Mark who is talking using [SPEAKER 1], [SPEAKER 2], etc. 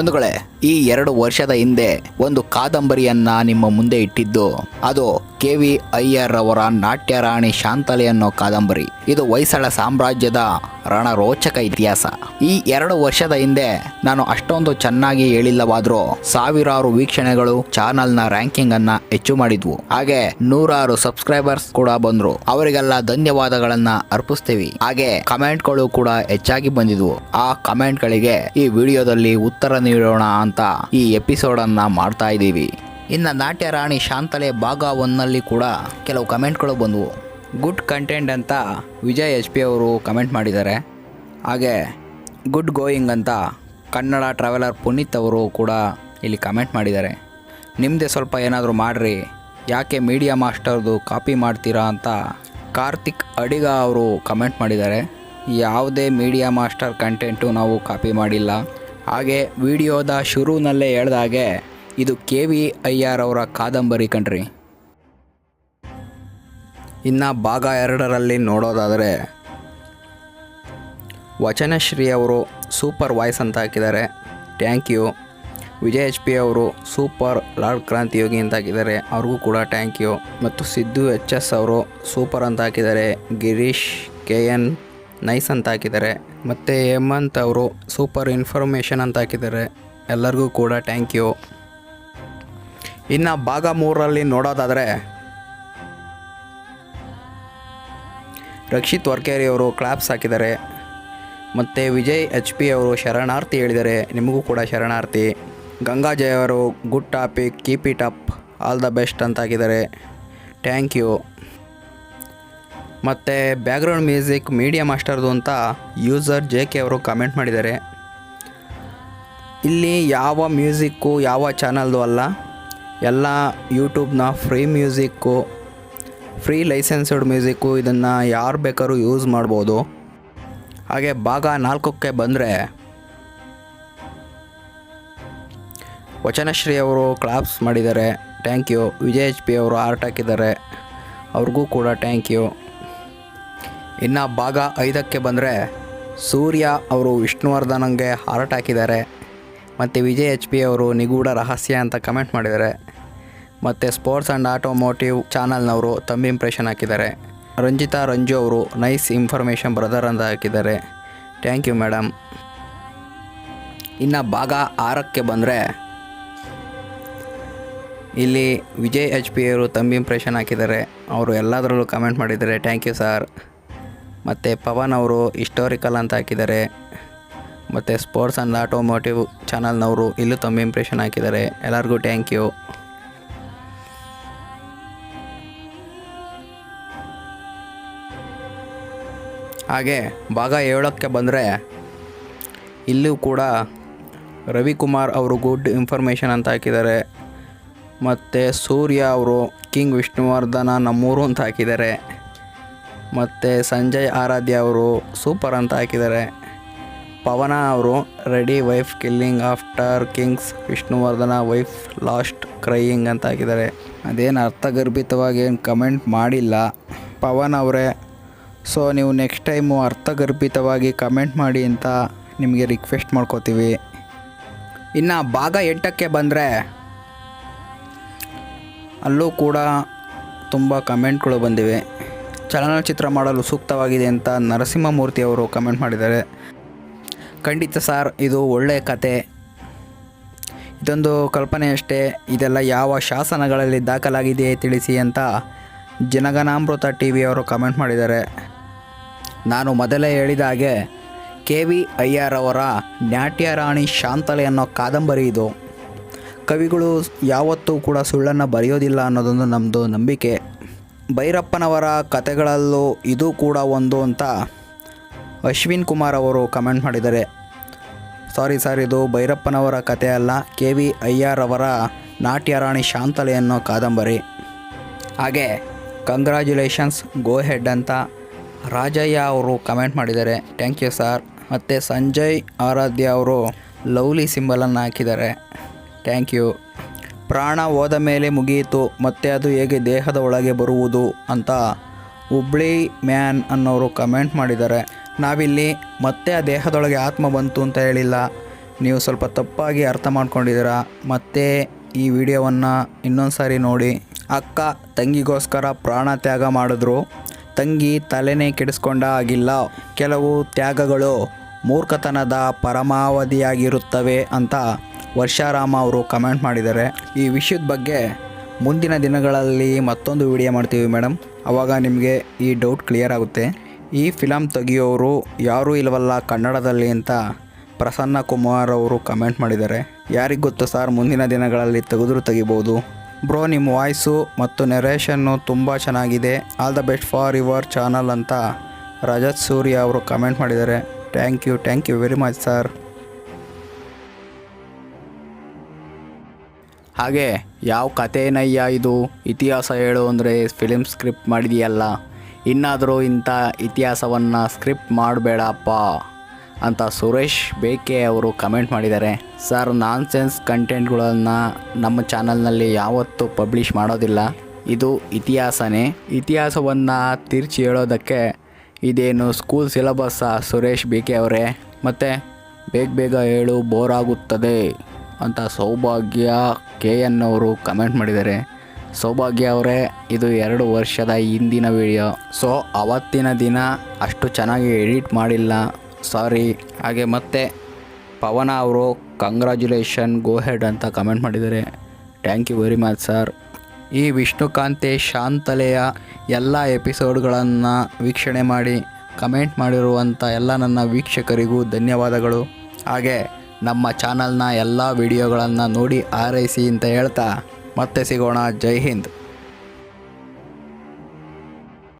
[SPEAKER 1] ಬಂಧುಗಳೇ ಈ ಎರಡು ವರ್ಷದ ಹಿಂದೆ ಒಂದು ಕಾದಂಬರಿಯನ್ನ ನಿಮ್ಮ ಮುಂದೆ ಇಟ್ಟಿದ್ದು. ಅದು ಕೆ ವಿ ಅಯ್ಯರ್ ಅವರ ನಾಟ್ಯ ರಾಣಿ ಶಾಂತಲೆ ಅನ್ನೋ ಕಾದಂಬರಿ. ಇದು ಹೊಯ್ಸಳ ಸಾಮ್ರಾಜ್ಯದ ರಣರೋಚಕ ಇತಿಹಾಸ. ಈ ಎರಡು ವರ್ಷದ ಹಿಂದೆ ನಾನು ಅಷ್ಟೊಂದು ಚೆನ್ನಾಗಿ ಹೇಳಿಲ್ಲವಾದ್ರೂ ಸಾವಿರಾರು ವೀಕ್ಷಣೆಗಳು ಚಾನಲ್ನ ರ್ಯಾಂಕಿಂಗ್ ಅನ್ನ ಹೆಚ್ಚು ಮಾಡಿದ್ವು. ಹಾಗೆ ನೂರಾರು ಸಬ್ಸ್ಕ್ರೈಬರ್ಸ್ ಕೂಡ ಬಂದ್ರು. ಅವರಿಗೆಲ್ಲ ಧನ್ಯವಾದಗಳನ್ನ ಅರ್ಪಿಸ್ತೀವಿ. ಹಾಗೆ ಕಮೆಂಟ್ಗಳು ಕೂಡ ಹೆಚ್ಚಾಗಿ ಬಂದಿದ್ವು. ಆ ಕಮೆಂಟ್ಗಳಿಗೆ ಈ ವಿಡಿಯೋದಲ್ಲಿ ಉತ್ತರ ನೀಡೋಣ ಅಂತ ಈ ಎಪಿಸೋಡ್ ಅನ್ನ ಮಾಡ್ತಾ ಇದ್ದೀವಿ. ಇನ್ನು ನಾಟ್ಯ ರಾಣಿ ಶಾಂತಲೆ ಭಾಗ ಒನ್ನಲ್ಲಿ ಕೂಡ ಕೆಲವು ಕಮೆಂಟ್ಗಳು ಬಂದವು. ಗುಡ್ ಕಂಟೆಂಟ್ ಅಂತ ವಿಜಯ್ ಎಚ್ ಪಿ ಅವರು ಕಮೆಂಟ್ ಮಾಡಿದ್ದಾರೆ. ಹಾಗೆ ಗುಡ್ ಗೋಯಿಂಗ್ ಅಂತ ಕನ್ನಡ ಟ್ರಾವೆಲರ್ ಪುನೀತ್ ಅವರು ಕೂಡ ಇಲ್ಲಿ ಕಮೆಂಟ್ ಮಾಡಿದ್ದಾರೆ. ನಿಮ್ಮದೇ ಸ್ವಲ್ಪ ಏನಾದರೂ ಮಾಡಿರಿ. ಯಾಕೆ ಮೀಡಿಯಾ ಮಾಸ್ಟರ್ದು ಕಾಪಿ ಮಾಡ್ತೀರಾ ಅಂತ ಕಾರ್ತಿಕ್ ಅಡಿಗ ಅವರು ಕಮೆಂಟ್ ಮಾಡಿದ್ದಾರೆ. ಯಾವುದೇ ಮೀಡಿಯಾ ಮಾಸ್ಟರ್ ಕಂಟೆಂಟು ನಾವು ಕಾಪಿ ಮಾಡಿಲ್ಲ. ಹಾಗೆ ವಿಡಿಯೋದ ಶುರುವಿನಲ್ಲೇ ಹೇಳ್ದಾಗೆ ಇದು ಕೆ ವಿ ಅಯ್ಯರ್ ಅವರ ಕಾದಂಬರಿ ಕಣ್ರಿ. ಇನ್ನು ಭಾಗ ಎರಡರಲ್ಲಿ ನೋಡೋದಾದರೆ ವಚನಶ್ರೀ ಅವರು ಸೂಪರ್ ವಾಯ್ಸ್ ಅಂತ ಹಾಕಿದ್ದಾರೆ. Thank you. Vijay H P ಅವರು ಸೂಪರ್ ಲಾರ್ಡ್ ಕ್ರಾಂತಿ ಯೋಗಿ ಅಂತ ಹಾಕಿದ್ದಾರೆ. ಅವ್ರಿಗೂ ಕೂಡ ಥ್ಯಾಂಕ್ ಯು. ಮತ್ತು ಸಿದ್ದು ಎಚ್ ಎಸ್ ಅವರು ಸೂಪರ್ ಅಂತ ಹಾಕಿದ್ದಾರೆ. ಗಿರೀಶ್, ಕೆ ಎನ್ ನೈಸ್ ಅಂತ ಹಾಕಿದ್ದಾರೆ. ಮತ್ತು ಹೇಮಂತ್ ಅವರು ಸೂಪರ್ ಇನ್ಫಾರ್ಮೇಷನ್ ಅಂತ ಹಾಕಿದ್ದಾರೆ. ಎಲ್ಲರಿಗೂ ಕೂಡ ಥ್ಯಾಂಕ್ ಯು. ಇನ್ನು ಭಾಗ ಮೂರರಲ್ಲಿ ನೋಡೋದಾದರೆ ರಕ್ಷಿತ್ ವರ್ಕೇರಿ ಅವರು ಕ್ಲಾಪ್ಸ್ ಹಾಕಿದ್ದಾರೆ. ಮತ್ತು ವಿಜಯ್ ಎಚ್ ಪಿ ಅವರು ಶರಣಾರ್ಥಿ ಹೇಳಿದ್ದಾರೆ. ನಿಮಗೂ ಕೂಡ ಶರಣಾರ್ಥಿ. ಗಂಗಾಜಯ್ ಅವರು good topic keep it up all the best ಅಂತ ಹಾಕಿದ್ದಾರೆ. ಥ್ಯಾಂಕ್ ಯು ಮತ್ತು ಬ್ಯಾಕ್ಗ್ರೌಂಡ್ ಮ್ಯೂಸಿಕ್ ಮೀಡಿಯಾ ಮಾಸ್ಟರ್ದು ಅಂತ ಯೂಸರ್ ಜೆ ಕೆ ಅವರು ಕಮೆಂಟ್ ಮಾಡಿದ್ದಾರೆ. ಇಲ್ಲಿ ಯಾವ ಮ್ಯೂಸಿಕ್ಕು ಯಾವ ಚಾನಲ್ದು ಅಲ್ಲ ಎಲ್ಲ ಯೂಟ್ಯೂಬ್ನ free music free licensed music ಇದನ್ನು ಯಾರು ಬೇಕಾದ್ರೂ ಯೂಸ್ ಮಾಡ್ಬೋದು. ಹಾಗೆ ಭಾಗ ನಾಲ್ಕಕ್ಕೆ ಬಂದರೆ ವಚನಶ್ರೀ ಅವರು ಕ್ಲಾಪ್ಸ್ ಮಾಡಿದ್ದಾರೆ. Thank you Vijay H P ಅವರು ಆರ್ಟ್ ಹಾಕಿದ್ದಾರೆ. ಅವ್ರಿಗೂ ಕೂಡ ಥ್ಯಾಂಕ್ ಯು ಇನ್ನು ಭಾಗ ಐದಕ್ಕೆ ಬಂದರೆ ಸೂರ್ಯ ಅವರು ವಿಷ್ಣುವರ್ಧನಂಗೆ ಹಾರ್ಟ್ ಹಾಕಿದ್ದಾರೆ. ಮತ್ತು ವಿಜಯ್ ಎಚ್ ಪಿ ಅವರು ನಿಗೂಢ ರಹಸ್ಯ ಅಂತ ಕಮೆಂಟ್ ಮಾಡಿದ್ದಾರೆ. ಮತ್ತು ಸ್ಪೋರ್ಟ್ಸ್ ಆ್ಯಂಡ್ ಆಟೋಮೋಟಿವ್ ಚಾನಲ್ನವರು ತಮ್ಮ ಇಂಪ್ರೆಷನ್ ಹಾಕಿದ್ದಾರೆ. ರಂಜಿತಾ ರಂಜು ಅವರು ನೈಸ್ ಇನ್ಫಾರ್ಮೇಷನ್ ಬ್ರದರ್ ಅಂತ ಹಾಕಿದ್ದಾರೆ. ಥ್ಯಾಂಕ್ ಯು ಮೇಡಮ್ ಇನ್ನು ಭಾಗ ಆರಕ್ಕೆ ಬಂದರೆ ಇಲ್ಲಿ ವಿಜಯ್ ಎಚ್ ಪಿ ಅವರು ತಮ್ಮ ಇಂಪ್ರೆಷನ್ ಹಾಕಿದ್ದಾರೆ. ಅವರು ಎಲ್ಲದರಲ್ಲೂ ಕಮೆಂಟ್ ಮಾಡಿದ್ದಾರೆ. ಥ್ಯಾಂಕ್ ಯು ಸರ್ ಮತ್ತು ಪವನ್ ಅವರು ಹಿಸ್ಟೋರಿಕಲ್ ಅಂತ ಹಾಕಿದ್ದಾರೆ. ಮತ್ತು ಸ್ಪೋರ್ಟ್ಸ್ ಆ್ಯಂಡ್ ಆಟೋಮೋಟಿವ್ ಚಾನಲ್ನವರು ಇಲ್ಲೂ ತಮ್ಮ ಇಂಪ್ರೆಷನ್ ಹಾಕಿದ್ದಾರೆ. ಎಲ್ಲರಿಗೂ ಥ್ಯಾಂಕ್ ಯು ಹಾಗೆ ಭಾಗ ಏಳಕ್ಕೆ ಬಂದರೆ ಇಲ್ಲೂ ಕೂಡ ರವಿಕುಮಾರ್ ಅವರು ಗುಡ್ ಇನ್ಫಾರ್ಮೇಷನ್ ಅಂತ ಹಾಕಿದ್ದಾರೆ. ಮತ್ತು ಸೂರ್ಯ ಅವರು ಕಿಂಗ್ ವಿಷ್ಣುವರ್ಧನ ನಮ್ಮೂರು ಅಂತ ಹಾಕಿದ್ದಾರೆ. ಮತ್ತು ಸಂಜಯ್ ಆರಾಧ್ಯ ಅವರು ಸೂಪರ್ ಅಂತ ಹಾಕಿದ್ದಾರೆ. ಪವನ ಅವರು ready wife killing after kings Vishnuvardhana wife last crying ಅಂತ ಹಾಕಿದ್ದಾರೆ. ಅದೇನು ಅರ್ಥಗರ್ಭಿತವಾಗಿ ಏನು ಕಮೆಂಟ್ ಮಾಡಿಲ್ಲ. ಪವನ್ ಅವರೇ ಸೊ ನೀವು ನೆಕ್ಸ್ಟ್ ಟೈಮು ಅರ್ಥಗರ್ಭಿತವಾಗಿ ಕಮೆಂಟ್ ಮಾಡಿ ಅಂತ ನಿಮಗೆ ರಿಕ್ವೆಸ್ಟ್ ಮಾಡ್ಕೋತೀವಿ. ಇನ್ನು ಭಾಗ ಎಂಟಕ್ಕೆ ಬಂದರೆ ಅಲ್ಲೂ ಕೂಡ ತುಂಬ ಕಮೆಂಟ್ಗಳು ಬಂದಿವೆ. ಚಲನಚಿತ್ರ ಮಾಡಲು ಸೂಕ್ತವಾಗಿದೆ ಅಂತ ನರಸಿಂಹಮೂರ್ತಿ ಅವರು ಕಮೆಂಟ್ ಮಾಡಿದ್ದಾರೆ. ಖಂಡಿತ ಸರ್ ಇದು ಒಳ್ಳೆಯ ಕತೆ. ಇದೊಂದು ಕಲ್ಪನೆ ಅಷ್ಟೇ. ಇದೆಲ್ಲ ಯಾವ ಶಾಸನಗಳಲ್ಲಿ ದಾಖಲಾಗಿದೆ ತಿಳಿಸಿ ಅಂತ ಜನಗಣಾಮೃತ ಟಿ ವಿಯವರು ಕಮೆಂಟ್ ಮಾಡಿದ್ದಾರೆ. ನಾನು ಮೊದಲೇ ಹೇಳಿದ ಹಾಗೆ ಕೆ ವಿ ಅಯ್ಯರ್ ಅವರ ನಾಟ್ಯ ರಾಣಿ ಶಾಂತಲೆ ಅನ್ನೋ ಕಾದಂಬರಿ ಇದು. ಕವಿಗಳು ಯಾವತ್ತೂ ಕೂಡ ಸುಳ್ಳನ್ನು ಬರೆಯೋದಿಲ್ಲ ಅನ್ನೋದೊಂದು ನಮ್ಮದು ನಂಬಿಕೆ. ಭೈರಪ್ಪನವರ ಕತೆಗಳಲ್ಲೂ ಇದು ಕೂಡ ಒಂದು ಅಂತ ಅಶ್ವಿನ್ ಕುಮಾರ್ ಅವರು ಕಮೆಂಟ್ ಮಾಡಿದ್ದಾರೆ. ಸಾರಿ ಸರ್, ಇದು ಭೈರಪ್ಪನವರ ಕತೆ ಅಲ್ಲ ಕೆ ವಿ ಅಯ್ಯರ್ ಅವರ ನಾಟ್ಯ ರಾಣಿ ಶಾಂತಲೆ ಅನ್ನೋ ಕಾದಂಬರಿ. ಹಾಗೆ ಕಂಗ್ರ್ಯಾಚುಲೇಷನ್ಸ್ ಗೋ ಹೆಡ್ ಅಂತ ರಾಜಯ್ಯ ಅವರು ಕಮೆಂಟ್ ಮಾಡಿದ್ದಾರೆ. ಥ್ಯಾಂಕ್ ಯು ಸರ್ ಮತ್ತು ಸಂಜಯ್ ಆರಾಧ್ಯ ಅವರು ಲವ್ಲಿ ಸಿಂಬಲನ್ನು ಹಾಕಿದ್ದಾರೆ. ಥ್ಯಾಂಕ್ ಯು ಪ್ರಾಣ ಹೋದ ಮೇಲೆ ಮುಗಿಯಿತು, ಮತ್ತೆ ಅದು ಹೇಗೆ ದೇಹದ ಒಳಗೆ ಬರುವುದು ಅಂತ ಹುಬ್ಳಿ ಮ್ಯಾನ್ ಅನ್ನೋರು ಕಮೆಂಟ್ ಮಾಡಿದ್ದಾರೆ. ನಾವಿಲ್ಲಿ ಮತ್ತೆ ಆ ದೇಹದೊಳಗೆ ಆತ್ಮ ಬಂತು ಅಂತ ಹೇಳಿಲ್ಲ. ನೀವು ಸ್ವಲ್ಪ ತಪ್ಪಾಗಿ ಅರ್ಥ ಮಾಡ್ಕೊಂಡಿದ್ದೀರಾ? ಮತ್ತೆ ಈ ವಿಡಿಯೋವನ್ನು ಇನ್ನೊಂದು ಸಾರಿ ನೋಡಿ. ಅಕ್ಕ ತಂಗಿಗೋಸ್ಕರ ಪ್ರಾಣ ತ್ಯಾಗ ಮಾಡಿದ್ರು. ತಂಗಿ ತಲೆನೇ ಕೆಡಿಸ್ಕೊಂಡ ಆಗಿಲ್ಲ ಕೆಲವು ತ್ಯಾಗಗಳು ಮೂರ್ಖತನದ ಪರಮಾವಧಿಯಾಗಿರುತ್ತವೆ ಅಂತ ವರ್ಷಾರಾಮ ಅವರು ಕಮೆಂಟ್ ಮಾಡಿದ್ದಾರೆ. ಈ ವಿಷಯದ ಬಗ್ಗೆ ಮುಂದಿನ ದಿನಗಳಲ್ಲಿ ಮತ್ತೊಂದು ವಿಡಿಯೋ ಮಾಡ್ತೀವಿ ಮೇಡಮ್ ಆವಾಗ ನಿಮಗೆ ಈ ಡೌಟ್ ಕ್ಲಿಯರ್ ಆಗುತ್ತೆ. ಈ ಫಿಲಮ್ ತೆಗೆಯೋರು ಯಾರೂ ಇಲ್ಲವಲ್ಲ ಕನ್ನಡದಲ್ಲಿ ಅಂತ ಪ್ರಸನ್ನ ಕುಮಾರ್ ಅವರು ಕಮೆಂಟ್ ಮಾಡಿದ್ದಾರೆ. ಯಾರಿಗೆ ಗೊತ್ತು ಸರ್? ಮುಂದಿನ ದಿನಗಳಲ್ಲಿ ತೆಗೆದರೂ ತೆಗಿಬೋದು. ಬ್ರೋ ನಿಮ್ಮ ವಾಯ್ಸು ಮತ್ತು ನೆರೇಷನ್ನು ತುಂಬ ಚೆನ್ನಾಗಿದೆ. All the best for your channel ಅಂತ ರಜತ್ ಸೂರ್ಯ ಅವರು ಕಮೆಂಟ್ ಮಾಡಿದ್ದಾರೆ. Thank you thank you very much sir ಹಾಗೆ, ಯಾವ ಕಥೆನಯ್ಯ ಇದು? ಇತಿಹಾಸ ಹೇಳು ಅಂದರೆ ಫಿಲಿಮ್ ಸ್ಕ್ರಿಪ್ಟ್ ಮಾಡಿದೆಯಲ್ಲ. ಇನ್ನಾದರೂ ಇಂಥ ಇತಿಹಾಸವನ್ನು ಸ್ಕ್ರಿಪ್ಟ್ ಮಾಡಬೇಡಪ್ಪ. ಅಂತ ಸುರೇಶ್ ಬೇಕೆ ಅವರು ಕಮೆಂಟ್ ಮಾಡಿದ್ದಾರೆ. ಸರ್ ನಾನ್ಸೆನ್ಸ್ ಕಂಟೆಂಟ್ಗಳನ್ನು ನಮ್ಮ ಚಾನಲ್ನಲ್ಲಿ ಯಾವತ್ತೂ ಪಬ್ಲಿಷ್ ಮಾಡೋದಿಲ್ಲ. ಇದು ಇತಿಹಾಸನೇ. ಇತಿಹಾಸವನ್ನು ತಿರ್ಚಿ ಹೇಳೋದಕ್ಕೆ ಇದೇನು ಸ್ಕೂಲ್ ಸಿಲೆಬಸ್ಸಾ ಸುರೇಶ್ ಬೇಕೆ ಅವರೇ? ಮತ್ತು ಬೇಗ ಬೇಗ ಹೇಳು ಬೋರ್ ಆಗುತ್ತದೆ ಅಂತ ಸೌಭಾಗ್ಯ ಕೆ ಎನ್ ಅವರು ಕಮೆಂಟ್ ಮಾಡಿದ್ದಾರೆ. ಸೌಭಾಗ್ಯ ಅವರೇ, ಇದು ಎರಡು ವರ್ಷದ ಹಿಂದಿನ ವಿಡಿಯೋ ಸೊ ಅವತ್ತಿನ ದಿನ ಅಷ್ಟು ಚೆನ್ನಾಗಿ ಎಡಿಟ್ ಮಾಡಿಲ್ಲ. ಸಾರಿ. ಹಾಗೆ ಮತ್ತೆ ಪವನ ಅವರು ಕಂಗ್ರ್ಯಾಚುಲೇಷನ್ ಗೋ ಹೆಡ್ ಅಂತ ಕಮೆಂಟ್ ಮಾಡಿದ್ದಾರೆ. Thank you very much sir ಈ ವಿಷ್ಣುಕಾಂತೆ, ಶಾಂತಲೆಯ ಎಲ್ಲ ಎಪಿಸೋಡ್ಗಳನ್ನು ವೀಕ್ಷಣೆ ಮಾಡಿ ಕಮೆಂಟ್ ಮಾಡಿರುವಂಥ ಎಲ್ಲ ನನ್ನ ವೀಕ್ಷಕರಿಗೂ ಧನ್ಯವಾದಗಳು. ಹಾಗೆ ನಮ್ಮ ಚಾನಲ್ನ ಎಲ್ಲ ವಿಡಿಯೋಗಳನ್ನು ನೋಡಿ ಆರೈಸಿ ಅಂತ ಹೇಳ್ತಾ ಮತ್ತೆ ಸಿಗೋಣ. ಜೈ ಹಿಂದ್.